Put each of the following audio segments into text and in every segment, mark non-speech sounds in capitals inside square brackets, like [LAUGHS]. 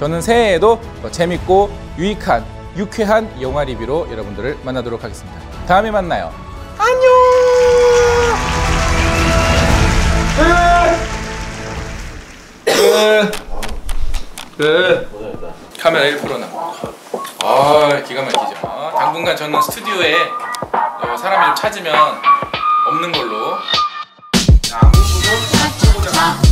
저는 새해에도 더 재밌고 유익한 유쾌한 영화 리뷰로 여러분들을 만나도록 하겠습니다. 다음에 만나요. 안녕. 끝. 카메라 1% 남았고. 아 기가 막히죠. 당분간 저는 스튜디오에 어, 사람이 좀 찾으면 없는 걸로. 리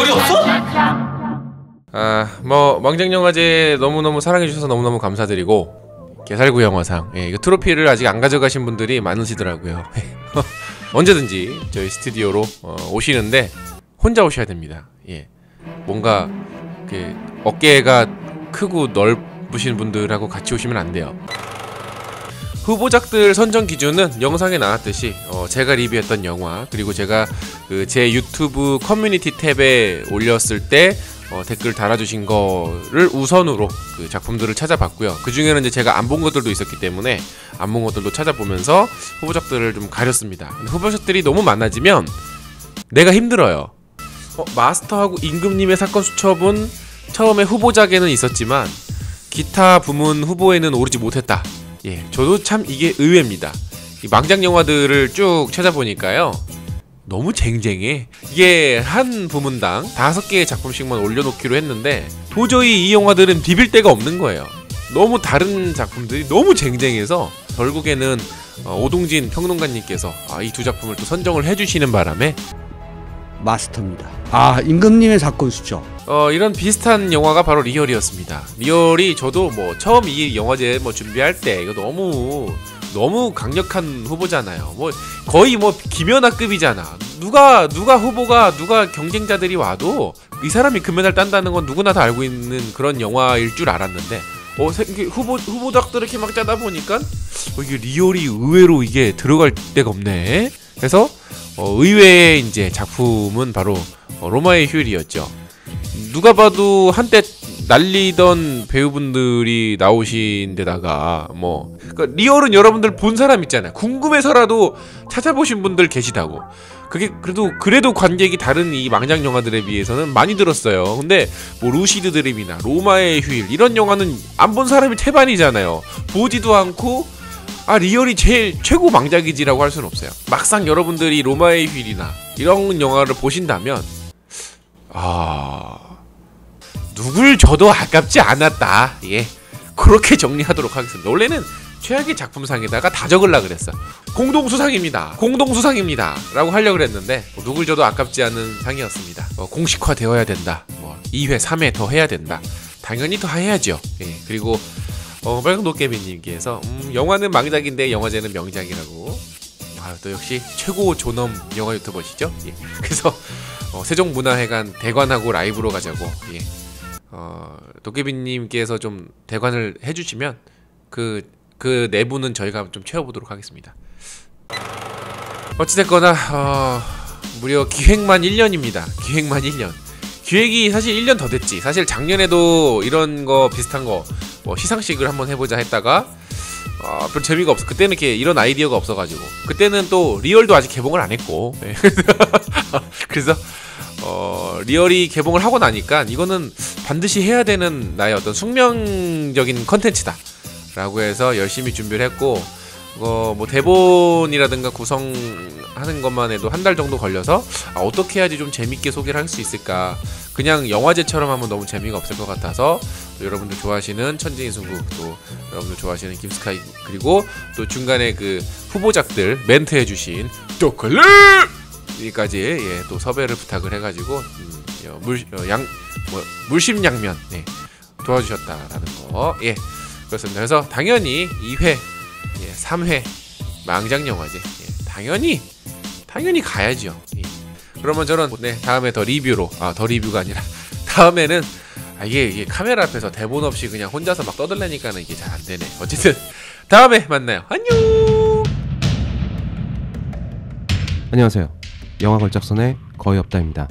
리얼이 없어? 아, 뭐 망작영화제 너무너무 사랑해 주셔서 너무너무 감사드리고 개살구 영화상 예, 이거 트로피를 아직 안 가져가신 분들이 많으시더라고요. [LAUGHS] 언제든지 저희 스튜디오로 어, 오시는데 혼자 오셔야 됩니다. 예. 뭔가 그 어깨가 크고 넓으신 분들하고 같이 오시면 안 돼요. 후보작들 선정 기준은 영상에 나왔듯이 어, 제가 리뷰했던 영화 그리고 제가 그 제 유튜브 커뮤니티 탭에 올렸을 때 어, 댓글 달아주신 거를 우선으로 그 작품들을 찾아봤고요. 그 중에는 이제 제가 안 본 것들도 있었기 때문에 안 본 것들도 찾아보면서 후보작들을 좀 가렸습니다. 후보작들이 너무 많아지면 내가 힘들어요. 어, 마스터하고 임금님의 사건 수첩은 처음에 후보작에는 있었지만 기타 부문 후보에는 오르지 못했다. 예, 저도 참 이게 의외입니다. 이 망작 영화들을 쭉 찾아보니까요. 너무 쟁쟁해. 이게 한 부문당 다섯 개의 작품씩만 올려놓기로 했는데 도저히 이 영화들은 비빌 데가 없는 거예요. 너무 다른 작품들이 너무 쟁쟁해서 결국에는 어, 오동진 평론가님께서 아, 이두 작품을 또 선정을 해주시는 바람에 마스터입니다. 아 임금님의 사건 수죠. 어, 이런 비슷한 영화가 바로 리얼이었습니다. 리얼이 저도 뭐 처음 이 영화제 뭐 준비할 때 이거 너무 너무 강력한 후보잖아요. 뭐 거의 뭐 김연아급이잖아. 누가 누가 후보가 누가 경쟁자들이 와도 이 사람이 금메달 딴다는 건 누구나 다 알고 있는 그런 영화일 줄 알았는데 어 후보 후보작들 이렇게 막 짜다 보니까 어, 이게 리얼이 의외로 이게 들어갈 데가 없네. 그래서 어, 의외의 이제 작품은 바로 어, 로마의 휴일이었죠. 누가 봐도 한때 날리던 배우분들이 나오신 데다가 뭐 그러니까 리얼은 여러분들 본 사람 있잖아요. 궁금해서라도 찾아보신 분들 계시다고. 그게 그래도 그래도 관객이 다른 이 망작 영화들에 비해서는 많이 들었어요. 근데 뭐 루시드 드림이나 로마의 휴일 이런 영화는 안 본 사람이 태반이잖아요. 보지도 않고 아 리얼이 제일 최고 망작이지라고 할 수는 없어요. 막상 여러분들이 로마의 휴일이나 이런 영화를 보신다면 아 누굴 줘도 아깝지 않았다. 예. 그렇게 정리하도록 하겠습니다. 원래는 최악의 작품상에다가 다 적을라 그랬어. 공동수상입니다. 공동수상입니다. 라고 하려고 그랬는데 뭐 누굴 줘도 아깝지 않은 상이었습니다. 뭐 공식화 되어야 된다. 뭐 2회, 3회 더 해야 된다. 당연히 더 해야죠. 예. 그리고 어, 빨간 도깨비님께서 음, 영화는 망작인데 영화제는 명작이라고. 아, 또 역시 최고 존엄 영화 유튜버시죠. 예. 그래서 어, 세종문화회관 대관하고 라이브로 가자고. 예. 어, 도깨비님께서 좀 대관을 해주시면 그, 그 내부는 저희가 좀 채워보도록 하겠습니다. 어찌됐거나, 어, 무려 기획만 1년입니다. 기획만 1년. 기획이 사실 1년 더 됐지. 사실 작년에도 이런 거 비슷한 거, 뭐 시상식을 한번 해보자 했다가, 어, 별 재미가 없어. 그때는 이렇게 이런 아이디어가 없어가지고. 그때는 또 리얼도 아직 개봉을 안 했고. 예. [LAUGHS] 그래서, 어, 리얼이 개봉을 하고 나니까 이거는 반드시 해야 되는 나의 어떤 숙명적인 컨텐츠다. 라고 해서 열심히 준비를 했고, 어, 뭐 대본이라든가 구성하는 것만 해도 한 달 정도 걸려서 아, 어떻게 해야지 좀 재밌게 소개를 할 수 있을까. 그냥 영화제처럼 하면 너무 재미가 없을 것 같아서 또 여러분들 좋아하시는 천지인 승국 또 여러분들 좋아하시는 김스카이 그리고 또 중간에 그 후보작들 멘트 해주신 초콜릿 여기까지 예, 또 섭외를 부탁을 해가지고 음, 어, 물, 어, 양, 뭐, 물심양면 네, 도와주셨다라는 거 예, 그렇습니다. 그래서 당연히 2회, 예, 3회 망작 영화제 예, 당연히 당연히 가야죠. 예. 그러면 저는 네, 다음에 더 리뷰로 아 더 리뷰가 아니라 [LAUGHS] 다음에는 아, 이게, 이게 카메라 앞에서 대본 없이 그냥 혼자서 막 떠들래니까는 이게 잘 안 되네. 어쨌든 다음에 만나요. 안녕. 안녕하세요. 영화 걸작선의 거의 없다입니다.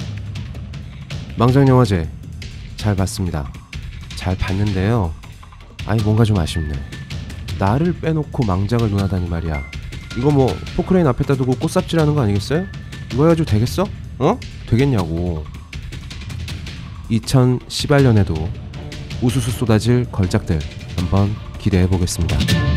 망정영화제 잘 봤습니다. 잘 봤는데요. 아니 뭔가 좀 아쉽네. 나를 빼놓고 망작을 논하다니 말이야. 이거 뭐 포크레인 앞에다 두고 꽃삽질하는 거 아니겠어요? 이거 해가지고 되겠어? 어? 되겠냐고. 2018년에도 우수수 쏟아질 걸작들 한번 기대해 보겠습니다.